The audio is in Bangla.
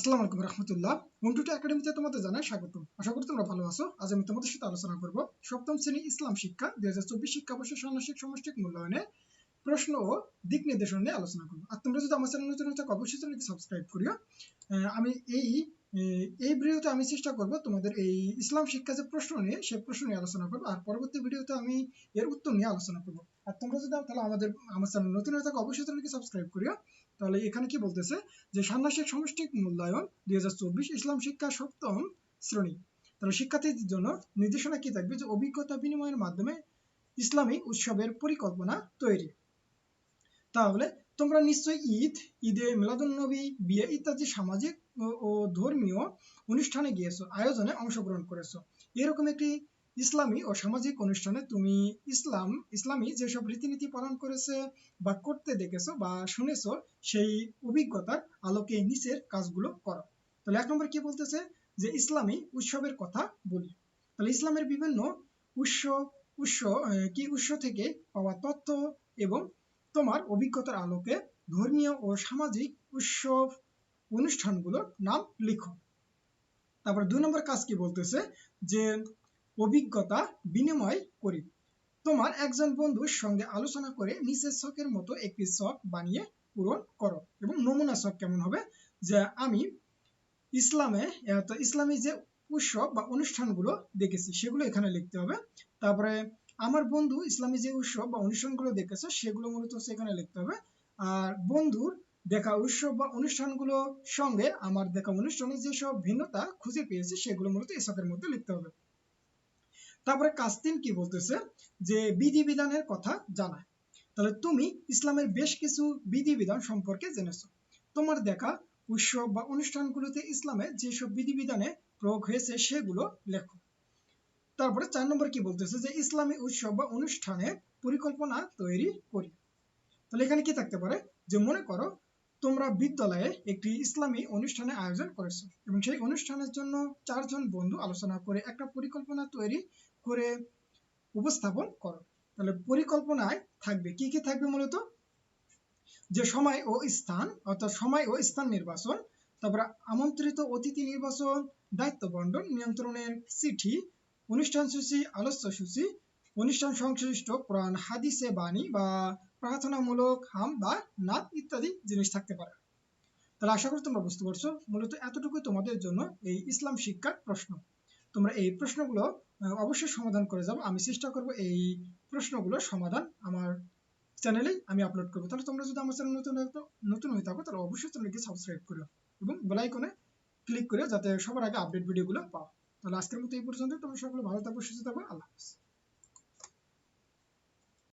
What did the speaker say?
আসসালামু আলাইকুম রহমতুল্লাহ। মুন্টুটা একাডেমিতে তোমাদের জানাই স্বাগত আশা করি তোমরা ভালো আছো। আজ আমি তোমাদের সাথে আলোচনা করব সপ্তম শ্রেণি ইসলাম শিক্ষা দুই হাজার চব্বিশ শিক্ষাবর্ষের ষান্মাসিক সমষ্টিক মূল্যায়নে প্রশ্ন ও দিক নির্দেশনা নিয়ে আলোচনা করব। আর তোমরা যদি আমার চ্যানেল নতুন থাকো, অবশ্যই চ্যানেলকে সাবস্ক্রাইব করিও। আমি এই এই ভিডিওতে আমি চেষ্টা করব তোমাদের এই ইসলাম শিক্ষা যে প্রশ্ন নিয়ে সেই প্রশ্ন নিয়ে আলোচনা করব। আর পরবর্তী ভিডিওতে আমি এর উত্তর নিয়ে আলোচনা করব। আর তোমরা যদি তাহলে আমাদের, আমার চ্যানেল নতুন হয়ে থাকো, অবশ্যই চ্যানেলকে সাবস্ক্রাইব করিও। তাহলে এখানে কি বলতেছে? যে ষান্মাসিক সমষ্টিক মূল্যায়ন দুই ইসলাম শিক্ষা সপ্তম শ্রেণি। তাহলে শিক্ষার্থীদের জন্য নির্দেশনা কি থাকবে? যে অভিজ্ঞতা বিনিময়ের মাধ্যমে ইসলামী উৎসবের পরিকল্পনা তৈরি। তাহলে তোমরা নিশ্চয়ই ঈদ, ঈদে মিলাদুন্নবী বিয়ে ইত্যাদি সামাজিক ও ধর্মীয় অনুষ্ঠানে গিয়েছো, আয়োজনে অংশগ্রহণ করেছ। এরকম একটি ইসলামী ও সামাজিক অনুষ্ঠানে তুমি ইসলাম, ইসলামী যেসব রীতিনীতি পালন করেছে বা করতে দেখেছ বা শুনেছো, সেই অভিজ্ঞতার আলোকে নিচের কাজগুলো করো। তাহলে এক নম্বর কি বলতেছে? যে ইসলামী উৎসবের কথা বলি। তাহলে ইসলামের বিভিন্ন উৎস উৎস কি উৎস থেকে পাওয়া তথ্য এবং তোমার অভিজ্ঞতার আলোকে ধর্মীয় ও সামাজিক উৎসব অনুষ্ঠানগুলোর নাম লিখো। তারপর দুই নম্বর কাজ কি বলতেছে? যে অভিজ্ঞতা বিনিময় করি। তোমার একজন বন্ধুর সঙ্গে আলোচনা করে নিচের শখের মতো একটি শখ বানিয়ে পূরণ করো এবং নমুনা শখ কেমন হবে? যে আমি ইসলামে তো ইসলামী যে উৎসব বা অনুষ্ঠানগুলো দেখেছি, সেগুলো এখানে লিখতে হবে। তারপরে আমার বন্ধু ইসলামী যে উৎসব বা অনুষ্ঠানগুলো দেখেছে, সেগুলো মূলত সেখানে লিখতে হবে। আর বন্ধুর দেখা উৎসব বা অনুষ্ঠানগুলোর সঙ্গে আমার দেখা অনুষ্ঠানে যেসব ভিন্নতা খুঁজে পেয়েছে, সেগুলো মূলত শখের মধ্যে লিখতে হবে। তারপরে কাজ তিন কি বলতেছে? যে বিধিবিধানের কথা জানায়। তাহলে তুমি ইসলামের বেশ কিছু বিধিবিধান সম্পর্কে জেনেছো। তোমার দেখা উৎসব বা অনুষ্ঠানগুলোতে ইসলামে যেসব বিধিবিধানে প্রয়োগ হয়েছে সেগুলো লেখো। তারপরে চার নম্বর কি বলতেছে? যে ইসলামী উৎসব বা অনুষ্ঠানে পরিকল্পনা তৈরি করি। তাহলে এখানে কি থাকতে পারে? যে মনে করো তোমরা বিদ্যালয়ে একটি ইসলামী অনুষ্ঠানে আয়োজন করেছ এবং সেই অনুষ্ঠানের জন্য চারজন বন্ধু আলোচনা করে একটা পরিকল্পনা তৈরি করে উপস্থাপন করো। তাহলে পরিকল্পনায় থাকবে, কি কি থাকবে মূলত? যে সময় ও স্থান, অর্থাৎ সময় ও স্থান নির্বাচন, তারপরে আমন্ত্রিত অতিথি নির্বাচন, দায়িত্ব বন্টন, নিয়ন্ত্রণের চিঠি, অনুষ্ঠান সূচি, আলোচ্য সূচি, অনুষ্ঠান সংশ্লিষ্ট কোরআন হাদিসে বাণী বা প্রার্থনামূলক হাম বা নাত ইত্যাদি জিনিস থাকতে পারে। তাহলে আশা করি তোমরা বুঝতে পারছ। মূলত এতটুকুই তোমাদের জন্য এই ইসলাম শিক্ষার প্রশ্ন। তোমরা এই প্রশ্নগুলো অবশ্যই সমাধান করে যাব। আমি চেষ্টা করব এই প্রশ্নগুলো সমাধান আমার চ্যানেলেই আমি আপলোড করব। তাহলে তোমরা যদি আমার চ্যানেল নতুন নতুন হয়ে থাকো, তাহলে অবশ্যই চ্যানেলকে সাবস্ক্রাইব করো এবং বেলাইকনে ক্লিক করে যাতে সবার আগে আপডেট ভিডিওগুলো পাও। তাহলে আজকের মতো এই পর্যন্ত তোমরা সকলে ভালো থাকো, সুস্থ থাকো। আল্লাহ হাফিজ।